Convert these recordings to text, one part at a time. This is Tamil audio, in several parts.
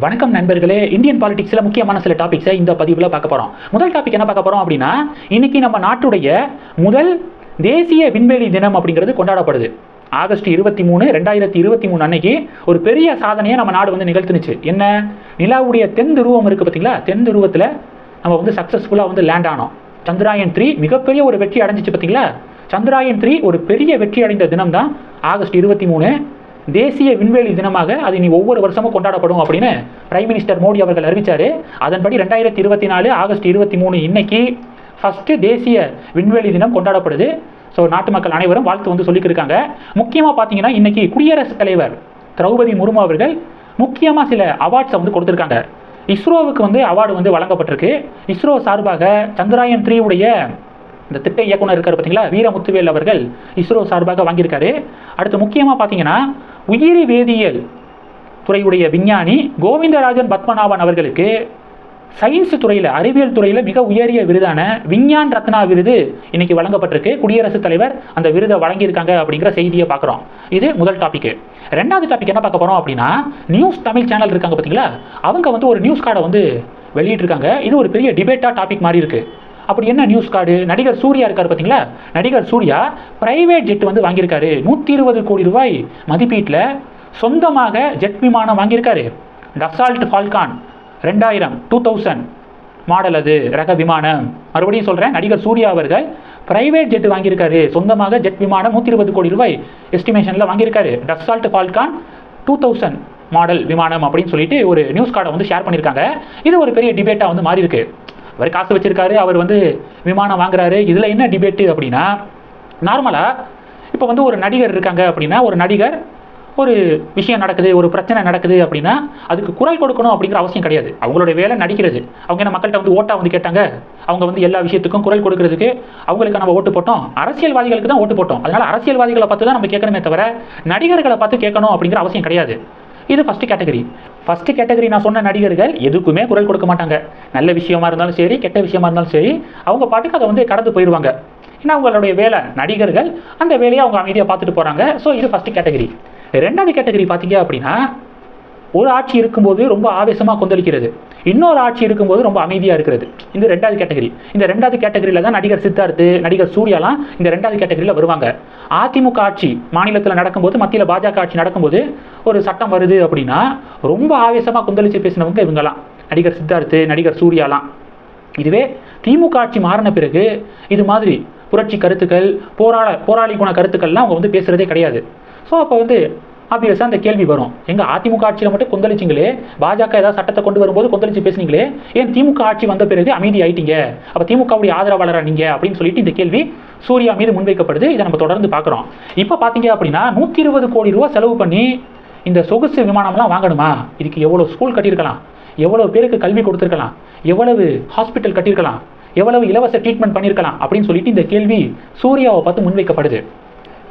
வணக்கம் நண்பர்களே. இந்தியன் பாலிடிக்ஸில் முக்கியமான சில டாபிக்ஸை இந்த பதிவில் பார்க்க போகிறோம் முதல் டாபிக் என்ன பார்க்க போகிறோம் அப்படின்னா இன்னைக்கு நம்ம நாட்டுடைய முதல் தேசிய விண்வெளி தினம் அப்படிங்கிறது கொண்டாடப்படுது. ஆகஸ்ட் இருபத்தி மூணு ரெண்டாயிரத்தி இருபத்தி மூணு அன்னைக்கு ஒரு பெரிய சாதனையை நம்ம நாடு வந்து நிகழ்த்துனுச்சு. என்ன? நிலாவுடைய தென் துருவம் இருக்குது பார்த்தீங்களா தென் துருவத்தில் நம்ம வந்து சக்ஸஸ்ஃபுல்லாக வந்து லேண்ட் ஆனோம். சந்திராயன் த்ரீ மிகப்பெரிய ஒரு வெற்றி அடைஞ்சிச்சு பார்த்தீங்களா சந்திராயன் த்ரீ ஒரு பெரிய வெற்றி அடைந்த தினம் தான் ஆகஸ்ட் இருபத்தி மூணு தேசிய விண்வெளி தினமாக அது இனி ஒவ்வொரு வருஷமும் கொண்டாடப்படும் அப்படின்னு பிரைம் மினிஸ்டர் மோடி அவர்கள் அறிவித்தார் அதன்படி ரெண்டாயிரத்தி இருபத்தி நாலு ஆகஸ்ட் இருபத்தி மூணு இன்னைக்கு ஃபஸ்ட்டு தேசிய விண்வெளி தினம் கொண்டாடப்படுது. ஸோ நாட்டு மக்கள் அனைவரும் வாழ்த்து வந்து சொல்லிக்கிருக்காங்க. முக்கியமாக பார்த்தீங்கன்னா இன்னைக்கு குடியரசுத் தலைவர் திரௌபதி முர்மு அவர்கள் முக்கியமாக சில அவார்ட்ஸை வந்து கொடுத்துருக்காங்க. இஸ்ரோவுக்கு வந்து அவார்டு வந்து வழங்கப்பட்டிருக்கு. இஸ்ரோ சார்பாக சந்திராயன் த்ரீ உடைய இந்த திட்ட இயக்குனர் இருக்கார் பார்த்தீங்களா? வீரமுத்துவேல் அவர்கள் இஸ்ரோ சார்பாக வாங்கியிருக்காரு. அடுத்து முக்கியமாக பார்த்தீங்கன்னா உயிரி வேதியியல் துறையுடைய விஞ்ஞானி கோவிந்தராஜன் பத்மநாபன் அவர்களுக்கு சயின்ஸ் துறையில் அறிவியல் துறையில் மிக உயரிய விருதான விஞ்ஞான் ரத்னா விருது இன்னைக்கு வழங்கப்பட்டிருக்கு. குடியரசுத் தலைவர் அந்த விருதை வழங்கியிருக்காங்க அப்படிங்கிற செய்தியை பார்க்குறோம். இது முதல் டாபிக் ரெண்டாவது டாபிக் என்ன பார்க்க போகிறோம் அப்படின்னா நியூஸ் தமிழ் சேனல் இருக்காங்க பார்த்தீங்களா? அவங்க வந்து ஒரு நியூஸ் கார்டை வந்து வெளியிட்டிருக்காங்க. இது ஒரு பெரிய டிபேட்டாக டாபிக் மாதிரி இருக்குது அப்படி என்ன நியூஸ் கார்டு நடிகர் சூர்யா இருக்கார் பார்த்தீங்களா? நடிகர் சூர்யா பிரைவேட் ஜெட் வந்து வாங்கியிருக்காரு. நூற்றி இருபது கோடி ரூபாய் மதிப்பீட்டில் சொந்தமாக ஜெட் விமானம் வாங்கியிருக்காரு. டசால்ட் ஃபால்கான் ரெண்டாயிரம் டூ தௌசண்ட் மாடல் அது ரக விமானம். மறுபடியும் சொல்கிறேன் நடிகர் சூர்யா அவர்கள் பிரைவேட் ஜெட் வாங்கியிருக்காரு. சொந்தமாக ஜெட் விமானம் நூற்றி இருபது கோடி ரூபாய் எஸ்டிமேஷனில் வாங்கியிருக்காரு. Dassault Falcon two thousand model விமானம் அப்படின்னு சொல்லிட்டு ஒரு நியூஸ் கார்டை வந்து ஷேர் பண்ணியிருக்காங்க. இது ஒரு பெரிய டிபேட்டாக வந்து மாறிருக்கு அவர் காசு வச்சிருக்காரு அவர் வந்து விமானம் வாங்குறாரு. இதில் என்ன டிபேட்டு அப்படின்னா நார்மலாக இப்போ வந்து ஒரு நடிகர் இருக்காங்க அப்படின்னா ஒரு நடிகர் ஒரு விஷயம் நடக்குது ஒரு பிரச்சனை நடக்குது அப்படின்னா அதுக்கு குரல் கொடுக்கணும் அப்படிங்கிற அவசியம் கிடையாது. அவங்களுடைய வேலை நடிக்கிறது. அவங்க என்ன மக்கள்கிட்ட வந்து ஓட்டாக வந்து கேட்டாங்க? அவங்க வந்து எல்லா விஷயத்துக்கும் குரல் கொடுக்கறதுக்கு அவங்களுக்கு நம்ம ஓட்டு போட்டோம். அரசியல்வாதிகளுக்கு தான் ஓட்டு போட்டோம். அதனால் அரசியல்வாதிகளை பார்த்து தான் நம்ம கேட்கணுமே தவிர நடிகர்களை பார்த்து கேட்கணும் அப்படிங்கிற அவசியம் கிடையாது. இது ஃபஸ்ட்டு கேட்டகரி ஃபஸ்ட்டு கேட்டகரி நான் சொன்ன நடிகர்கள் எதுக்குமே குரல் கொடுக்க மாட்டாங்க. நல்ல விஷயமா இருந்தாலும் சரி கெட்ட விஷயமா இருந்தாலும் சரி அவங்க பாட்டுக்கு அதை வந்து கடந்து போயிடுவாங்க. ஏன்னா அவங்களுடைய வேலை நடிகர்கள் அந்த வேலையை அவங்க அமைதியாக பார்த்துட்டு போகிறாங்க ஸோ இது ஃபஸ்ட்டு கேட்டகரி ரெண்டாவது கேட்டகரி பார்த்தீங்க அப்படின்னா ஒரு ஆட்சி இருக்கும்போது ரொம்ப ஆவேசமாக கொந்தளிக்கிறது. இன்னொரு ஆட்சி இருக்கும்போது ரொம்ப அமைதியாக இருக்கிறது. இந்த ரெண்டாவது கேட்டகரி இந்த ரெண்டாவது கேட்டகரியில் தான் நடிகர் சித்தார்த்து நடிகர் சூர்யாலாம் இந்த ரெண்டாவது கேட்டகரியில் வருவாங்க. அதிமுக ஆட்சி மாநிலத்தில் நடக்கும்போது மத்தியில் பாஜக ஆட்சி நடக்கும்போது ஒரு சட்டம் வருது அப்படின்னா ரொம்ப ஆவேசமாக கொந்தளிச்சு பேசினவங்க இவங்கலாம். நடிகர் சித்தார்த்து நடிகர் சூர்யாலாம். இதுவே திமுக ஆட்சி மாறின பிறகு இது மாதிரி புரட்சி கருத்துக்கள் போராள போராளி குண கருத்துக்கள்லாம் அவங்க வந்து பேசுகிறதே கிடையாது. ஸோ அப்போ வந்து ஆப்வியஸாக அந்த கேள்வி வரும். எங்கள் அதிமுக ஆட்சியில் மட்டும் கொந்தளிச்சிங்களே? பாஜக ஏதாவது சட்டத்தை கொண்டு வரும்போது கொந்தளிச்சு பேசுனீங்களே? ஏன் திமுக ஆட்சி வந்த பிறகு அமைதி ஆயிட்டீங்க? அப்போ திமுகவுடைய ஆதரவாளராக நீங்கள் அப்படின்னு சொல்லிட்டு இந்த கேள்வி சூர்யா மீது முன்வைக்கப்படுது. இதை நம்ம தொடர்ந்து பார்க்குறோம். இப்போ பார்த்தீங்க அப்படின்னா நூற்றி இருபது கோடி ரூபா செலவு பண்ணி இந்த சொகுசு விமானம்லாம் வாங்கணுமா? இதுக்கு எவ்வளோ ஸ்கூல் கட்டியிருக்கலாம். எவ்வளோ பேருக்கு கல்வி கொடுத்துருக்கலாம். எவ்வளவு ஹாஸ்பிட்டல் கட்டியிருக்கலாம். எவ்வளவு இலவச ட்ரீட்மெண்ட் பண்ணியிருக்கலாம். அப்படின்னு சொல்லிட்டு இந்த கேள்வி சூர்யாவை பார்த்து முன்வைக்கப்படுது.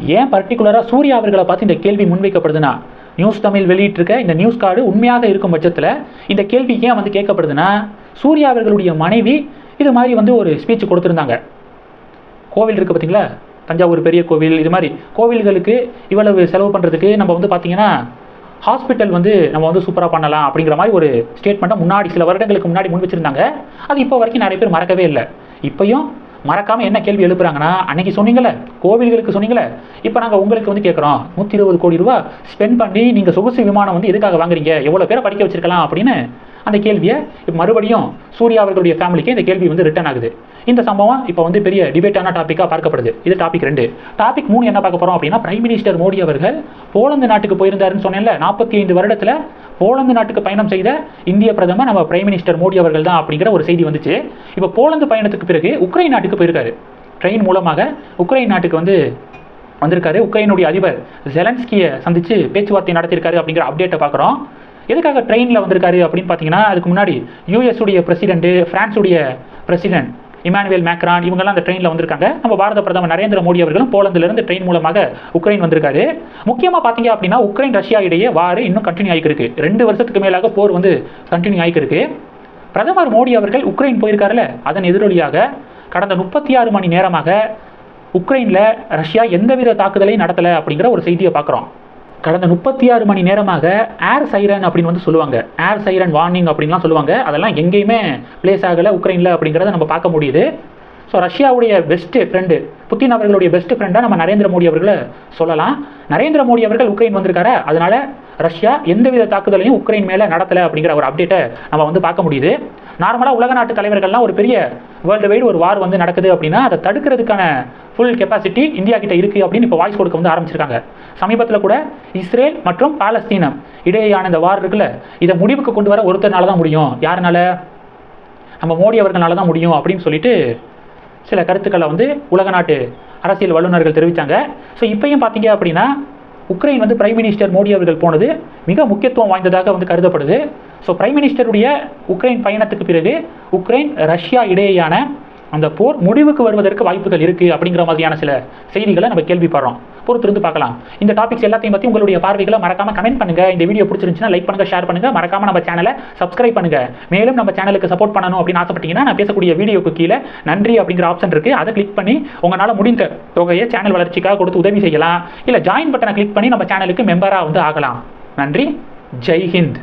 ஏன் பர்டிகுலராக சூர்யா அவர்களை பார்த்து இந்த கேள்வி முன்வைக்கப்படுதுன்னா? நியூஸ் தமிழ் வெளியிட்டிருக்க இந்த நியூஸ் கார்டு உண்மையாக இருக்கும் பட்சத்தில் இந்த கேள்வி ஏன் வந்து கேட்கப்படுதுன்னா சூர்யா அவர்களுடைய மனைவி இது மாதிரி வந்து ஒரு ஸ்பீச் கொடுத்துருந்தாங்க. கோவில் இருக்குது பார்த்தீங்களா? தஞ்சாவூர் பெரிய கோவில் இது மாதிரி கோவில்களுக்கு இவ்வளவு செலவு பண்ணுறதுக்கு நம்ம வந்து பார்த்தீங்கன்னா ஹாஸ்பிட்டல் வந்து நம்ம வந்து சூப்பராக பண்ணலாம் அப்படிங்கிற மாதிரி ஒரு ஸ்டேட்மெண்ட்டை முன்னாடி சில வருடங்களுக்கு முன்னாடி முன் வச்சிருந்தாங்க. அது இப்போ வரைக்கும் நிறைய பேர் மறக்கவே இல்லை. இப்போயும் மறக்காமல் என்ன கேள்வி எழுப்புறாங்கன்னா அன்னைக்கு சொன்னீங்களே கோவில்களுக்கு சொன்னீங்களே இப்போ நாங்கள் உங்களுக்கு வந்து கேட்குறோம் நூற்றி இருபது கோடி ரூபா ஸ்பெண்ட் பண்ணி நீங்கள் சொகுசு விமானம் வந்து எதுக்காக வாங்குறீங்க எவ்வளோ பேரை படிக்க வச்சிருக்கலாம் அப்படின்னு அந்த கேள்வியை இப்போ மறுபடியும் சூர்யா அவர்களுடைய ஃபேமிலிக்கு இந்த கேள்வி வந்து ரிட்டர்ன் ஆகுது. இந்த சம்பவம் இப்போ வந்து பெரிய டிபேட்டான டாப்பிக்காக பார்க்கப்படுது. இது டாபிக் ரெண்டு. டாபிக் மூணு என்ன பார்க்க போகிறோம் அப்படின்னா பிரைம் மினிஸ்டர் மோடி அவர்கள் போலந்து நாட்டுக்கு போயிருந்தாருன்னு சொன்னேன்ல நாற்பத்தி ஐந்து வருடத்தில் போலந்து நாட்டுக்கு பயணம் செய்த இந்திய பிரதமர் நம்ம பிரைம் மினிஸ்டர் மோடி அவர்கள் தான் அப்படிங்கிற ஒரு செய்தி வந்துச்சு. இப்போ போலந்து பயணத்துக்கு பிறகு உக்ரைன் நாட்டுக்கு போயிருக்காரு. ட்ரெயின் மூலமாக உக்ரைன் நாட்டுக்கு வந்து வந்திருக்காரு. உக்ரைனுடைய அதிபர் ஜெலன்ஸ்கியை சந்தித்து பேச்சுவார்த்தை நடத்தியிருக்காரு அப்படிங்கிற அப்டேட்டை பார்க்குறோம். எதுக்காக ட்ரெயினில் வந்திருக்காரு அப்படின்னு பார்த்தீங்கன்னா அதுக்கு முன்னாடி யூஎஸ் உடைய பிரசிடென்ட்டு பிரான்ஸுடைய பிரசிடென்ட் இமானுவேல் மேக்ரான் இவங்கெல்லாம் அந்த ட்ரெயினில் வந்திருக்காங்க. நம்ம பாரத பிரதமர் நரேந்திர மோடி அவர்களும் போலந்திலிருந்து ட்ரெயின் மூலமாக உக்ரைன் வந்திருக்காரு. முக்கியமாக பார்த்தீங்க அப்படின்னா உக்ரைன் ரஷ்யா இடையே வார் இன்னும் கண்டினியூ ஆகிருக்கு ரெண்டு வருஷத்துக்கு மேலாக போர் வந்து கண்டினியூ ஆகிருக்கு பிரதமர் மோடி அவர்கள் உக்ரைன் போயிருக்காருல்ல? அதன் எதிரொலியாக கடந்த முப்பத்தி ஆறு மணி நேரமாக உக்ரைனில் ரஷ்யா எந்தவித தாக்குதலையும் நடத்தலை அப்படிங்கிற ஒரு செய்தியை பார்க்குறோம். கடந்த முப்பத்தி ஆறு மணி நேரமாக ஏர் சைரன் அப்படின்னு வந்து சொல்லுவாங்க. ஏர் சைரன் வார்னிங் அப்படின்லாம் சொல்லுவாங்க. அதெல்லாம் எங்கேயுமே பிளேஸ் ஆகலை உக்ரைனில் அப்படிங்கிறத நம்ம பார்க்க முடியுது. ஸோ ரஷ்யாவுடைய பெஸ்ட் ஃப்ரெண்டு புத்தின் அவர்களுடைய பெஸ்ட் ஃப்ரெண்டாக நம்ம நரேந்திர மோடி அவர்களை சொல்லலாம். நரேந்திர மோடி அவர்கள் உக்ரைன் வந்திருக்காரு. அதனால ரஷ்யா எந்தவித தாக்குதலையும் உக்ரைன் மேலே நடத்தலை அப்படிங்கிற ஒரு அப்டேட்டை நம்ம வந்து பார்க்க முடியுது. நார்மலாக உலக நாட்டு தலைவர்கள்லாம் ஒரு பெரிய வேர்ல்டு வைடு ஒரு வார் வந்து நடக்குது அப்படின்னா அதை தடுக்கிறதுக்கான ஃபுல் கெப்பாசிட்டி இந்தியா கிட்ட இருக்குது அப்படின்னு இப்போ வாய்ஸ் கொடுக்க வந்து ஆரம்பிச்சிருக்காங்க. சமீபத்தில் கூட இஸ்ரேல் மற்றும் பாலஸ்தீனம் இடையேயான இந்த வார் இருக்குல்ல இதை முடிவுக்கு கொண்டு வர ஒருத்தர்னால தான் முடியும். யாருனால? நம்ம மோடி அவர்களால தான் முடியும் அப்படின்னு சொல்லிட்டு சில கருத்துக்களை வந்து உலக நாட்டு அரசியல் வல்லுநர்கள் தெரிவித்தாங்க ஸோ இப்பையும் பார்த்தீங்க அப்படின்னா உக்ரைன் வந்து பிரைம் மினிஸ்டர் மோடி அவர்கள் போனது மிக முக்கியத்துவம் வாய்ந்ததாக வந்து கருதப்படுது. ஸோ பிரைம் மினிஸ்டருடைய உக்ரைன் பயணத்துக்கு பிறகு உக்ரைன் ரஷ்யா இடையேயான அந்த போர் முடிவுக்கு வருவதற்கு வாய்ப்புகள் இருக்குது அப்படிங்கிற மாதிரியான சில செய்திகளை நம்ம கேள்விப்படுறோம். பொறுத்திருந்து பார்க்கலாம். இந்த டாபிக்ஸ் எல்லாத்தையும் பற்றி உங்களுடைய பார்வைகளை மறக்காம கமெண்ட் பண்ணுங்க. இந்த வீடியோ பிடிச்சிருந்துச்சுன்னா லைக் பண்ணுங்க ஷேர் பண்ணுங்க. மறக்காம நம்ம சேனலை சப்ஸ்கிரைப் பண்ணுங்க. மேலும் நம்ம சேனலுக்கு சப்போர்ட் பண்ணணும் அப்படின்னு ஆசைப்பட்டீங்கன்னா நான் பேசக்கூடிய வீடியோக்கு கீழே நன்றி அப்படிங்கிற ஆப்ஷன் இருக்கு. அதை கிளிக் பண்ணி உங்களால் முடிந்த தொகையை சேனல் வளர்ச்சிக்காக கொடுத்து உதவி செய்யலாம். இல்லை ஜாயின் பட்டனை கிளிக் பண்ணி நம்ம சேனலுக்கு மெம்பராக வந்து ஆகலாம். நன்றி. ஜெய் ஹிந்த்.